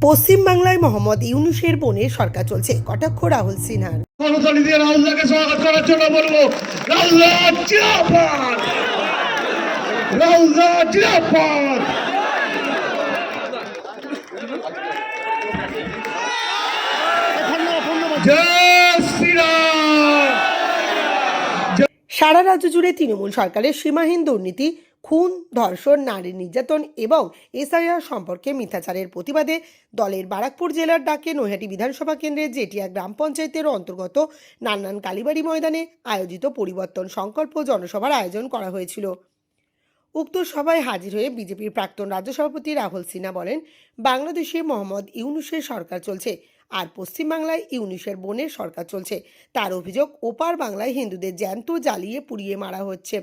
পশ্চিমবাংলায় মোহাম্মদ ইউনুসের বোনের সরকার চলছে কটাক্ষ রাহুল সিনহার। রাহুলদাকে স্বাগত করার জন্য বলব সারা রাজ্য জুড়ে তৃণমূল সরকারের সীমাহীন দুর্নীতি খুন, ধর্ষণ, নারী নির্যাতন এবং এসআইআর সম্পর্কে মিথ্যাচারের প্রতিবাদে দলের বারাকপুর জেলার ডাকে নৈহাটি বিধানসভা কেন্দ্রের জেটিয়া গ্রাম পঞ্চায়েতের অন্তর্গত নান্নান কালীবাড়ি ময়দানে আয়োজিত পরিবর্তন সংকল্প জনসভার আয়োজন করা হয়েছিল। উক্ত সভায় হাজির হয়ে বিজেপির প্রাক্তন রাজ্য সভাপতি রাহুল সিনহা বলেন, বাংলাদেশে মোহাম্মদ ইউনুসের সরকার চলছে। আর পশ্চিমবাংলায় ইউনিসের বনের সরকার চলছে। তার অভিযোগ, ওপার বাংলায় হিন্দুদের জ্যান্ত জ্বালিয়ে পুড়িয়ে মারা হচ্ছে।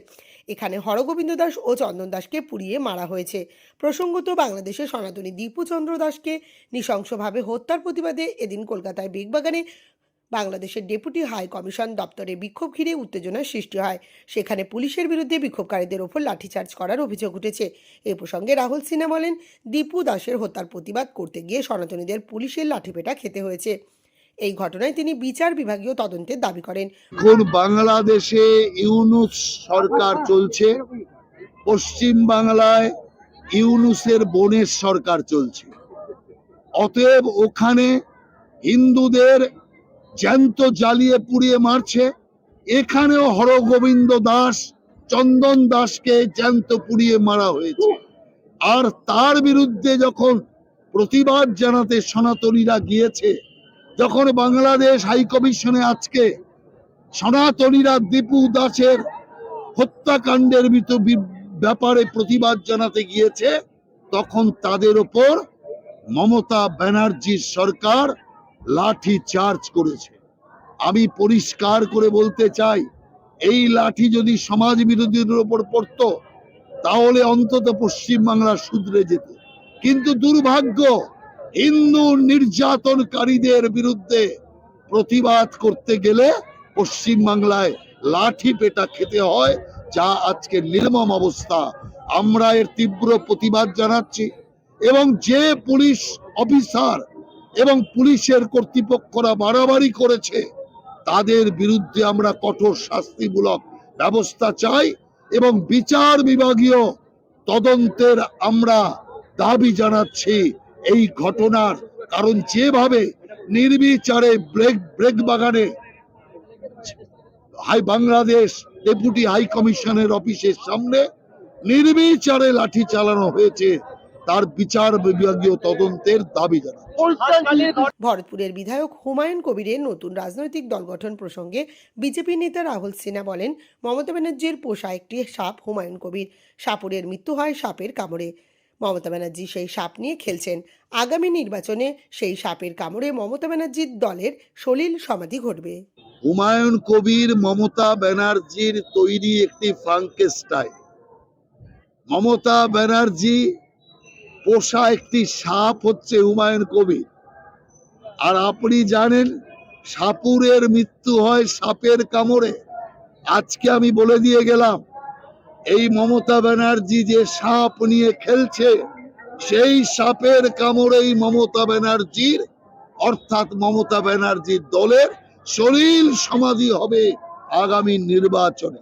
এখানে হরগোবিন্দ দাস ও চন্দন দাসকে পুড়িয়ে মারা হয়েছে। প্রসঙ্গত, বাংলাদেশে সনাতনী দীপুচন্দ্র দাসকে নৃশংসভাবে হত্যার প্রতিবাদে এদিন কলকাতায় বেগবাগানে বাংলাদেশের ডেপুটি হাই কমিশন দপ্তরে বিক্ষোভ ঘিরে উত্তেজনার সৃষ্টি হয়। সেখানে পুলিশের বিরুদ্ধে বিক্ষোভকারীদের ওপর লাঠিচার্জ করার অভিযোগ উঠেছে। এ প্রসঙ্গে রাহুল সিনহা বলেন, দীপু দাসের হত্যার প্রতিবাদ করতে গিয়ে সনাতনীদের পুলিশের লাঠিপেটা খেতে হয়েছে। এই ঘটনায় তিনি বিচার বিভাগীয় তদন্তের দাবি করেন। এখন বাংলাদেশে ইউনুস সরকার চলছে, পশ্চিম বাংলায় ইউনুসের বোনের সরকার চলছে। অতএব ওখানে হিন্দুদের জ্যান্ত জ্বালিয়ে পুড়িয়ে মারছে। এখানেও হরগোবিন্দ দাস, চন্দন দাসকে জ্যান্ত পুড়িয়ে মারা হয়েছে। আর তার বিরুদ্ধে যখন প্রতিবাদ জানাতে সনাতনীরা গিয়েছে, যখন বাংলাদেশ হাই কমিশনে আজকে সনাতনীরা দীপু দাসের হত্যাকাণ্ডের ব্যাপারে প্রতিবাদ জানাতে গিয়েছে, তখন তাদের ওপর মমতা ব্যানার্জির সরকার লাঠি চার্জ করেছে। আমি পরিষ্কার করে বলতে চাই, এই লাঠি যদি সমাজ বিরোধীদের ওপর পড়তো, তাহলে অন্তত পশ্চিম বাংলা শুধরে যেত। কিন্তু দুর্ভাগ্য, হিন্দু নির্যাতনকারীদের বিরুদ্ধে প্রতিবাদ করতে গেলে পশ্চিম বাংলায় লাঠি পেটা খেতে হয়, যা আজকে নির্মম অবস্থা। আমরা এর তীব্র প্রতিবাদ জানাচ্ছি এবং যে পুলিশ অফিসার এবং পুলিশের কর্তৃপক্ষরা বাড়াবাড়ি করেছে। তাদের বিরুদ্ধে আমরা কঠোর শাস্তিমূলক ব্যবস্থা চাই এবং বিচার বিভাগীয় তদন্তের আমরা দাবি জানাচ্ছি এই ঘটনার। কারণ যেভাবে নির্বিচারে ব্রেক ব্রেক বাগানে হাই, বাংলাদেশ ডেপুটি হাই কমিশনের অফিসের সামনে নির্বিচারে লাঠি চালানো হয়েছে। তার বিচার বিভাগীয় তদন্তের দাবি জানাচ্ছি ভরতপুরের বিধায়ক হুমায়ুন কবিরের নতুন রাজনৈতিক দল গঠন প্রসঙ্গে বিজেপি নেতা রাহুল সিনহা বলেন মমতা ব্যানার্জির পোষা একটি সাপ হুমায়ুন কবির। সাপুরের মৃত্যু হয় সাপের কামড়ে। মমতা ব্যানার্জি সেই সাপ নিয়ে খেলছেন। আগামী নির্বাচনে সেই সাপের কামড়ে মমতা ব্যানার্জির দলের সলিল সমাধি ঘটবে। হুমায়ুন কবির মমতা ব্যানার্জির তৈরি একটি ফ্রাঙ্কেস্টাইন মমতা ব্যানার্জি পোষা একটি সাপ হচ্ছে হুমায়ুন কবির। আর আপনি জানেন, সাপুরের মৃত্যু হয় সাপের কামড়ে। আজকে আমি বলে দিয়ে গেলাম, এই মমতা ব্যানার্জি যে সাপ নিয়ে খেলছে, সেই সাপের কামড়েই মমতা ব্যানার্জির, অর্থাৎ মমতা ব্যানার্জির দলের শরীর সমাধি হবে আগামী নির্বাচনে।